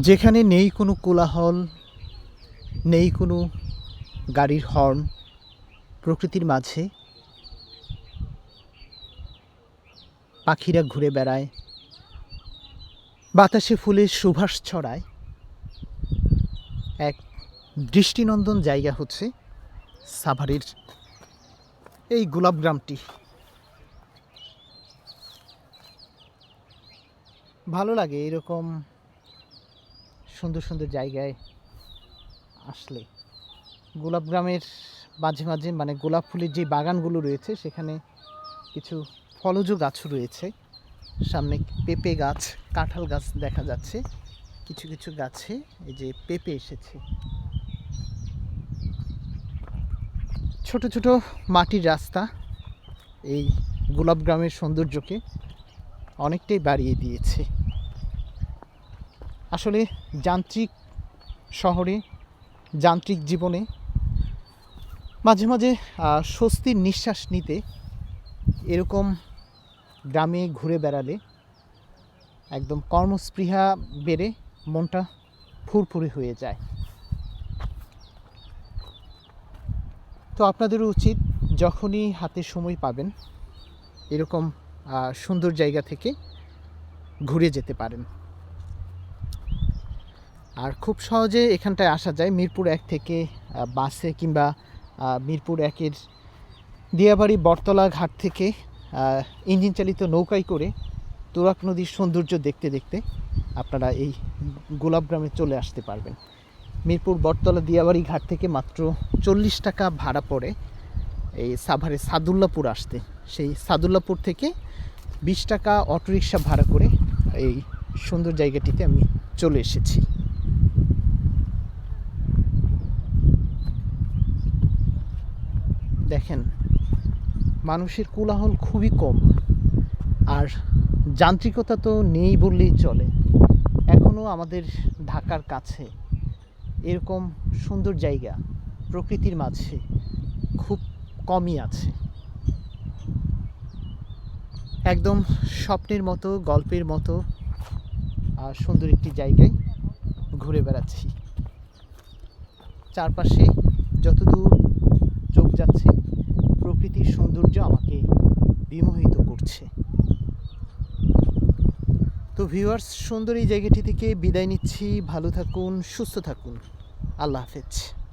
যেখানে নেই কোনো কোলাহল, নেই কোনো গাড়ির হর্ন প্রকৃতির মাঝে। পাখিরা ঘুরে বেড়ায়। বাতাসে ফুলের সুভাষ ছড়ায়। এক দৃষ্টিনন্দন জায়গা হচ্ছে সাভারের এই গোলাপ গ্রামটি। ভালো লাগে এরকম সুন্দর সুন্দর জায়গায় আসলে। গোলাপ গ্রামের মাঝে মাঝে মানে গোলাপ ফুলের যে বাগানগুলো রয়েছে, সেখানে কিছু ফলজ গাছও রয়েছে। সামনে পেঁপে গাছ, কাঁঠাল গাছ দেখা যাচ্ছে। কিছু কিছু গাছে এই যে পেঁপে এসেছে। ছোট ছোট মাটির রাস্তা এই গোলাপ গ্রামের সৌন্দর্যকে অনেকটাই বাড়িয়ে দিয়েছে। আসলে যান্ত্রিক শহরে, যান্ত্রিক জীবনে মাঝে মাঝে স্বস্তির নিঃশ্বাস নিতে এরকম গ্রামে ঘুরে বেড়ালে একদম কর্মস্পৃহা বেড়ে মনটা ফুরফুরে হয়ে যায়। তো আপনাদেরও উচিত যখনই হাতে সময় পাবেন, এরকম সুন্দর জায়গা থেকে ঘুরে যেতে পারেন। আর খুব সহজে এখানটায় আসা যায়। মিরপুর এক থেকে বাসে কিংবা মিরপুর একের দিয়াবাড়ি বটতলা ঘাট থেকে ইঞ্জিন চালিত নৌকায় করে তুরাক নদীর সৌন্দর্য দেখতে দেখতে আপনারা এই গোলাপগ্রামে চলে আসতে পারবেন। মিরপুর বটতলা দিয়াবাড়ি ঘাট থেকে মাত্র চল্লিশ টাকা ভাড়া পড়ে এই সাভারে সাদুল্লাপুর আসতে। সেই সাদুল্লাপুর থেকে বিশ টাকা অটোরিকশা ভাড়া করে এই সুন্দর জায়গাটিতে আমি চলে এসেছি। দেখেন, মানুষের কোলাহল খুবই কম। আর যান্ত্রিকতা তো নেই বললেই চলে। এখনও আমাদের ঢাকার কাছে এরকম সুন্দর জায়গা প্রকৃতির মাঝে খুব কমই আছে। একদম স্বপ্নের মতো, গল্পের মতো আর সুন্দর একটি জায়গায় ঘুরে বেড়াচ্ছি। চারপাশে যতদূর যাচ্ছে। প্রকৃতির সৌন্দর্য আমাকে বিমোহিত করছে। তো ভিউয়ার্স সুন্দর এই জায়গাটি থেকে বিদায় নিচ্ছি। ভালো থাকুন, সুস্থ থাকুন। আল্লাহ হাফেজ।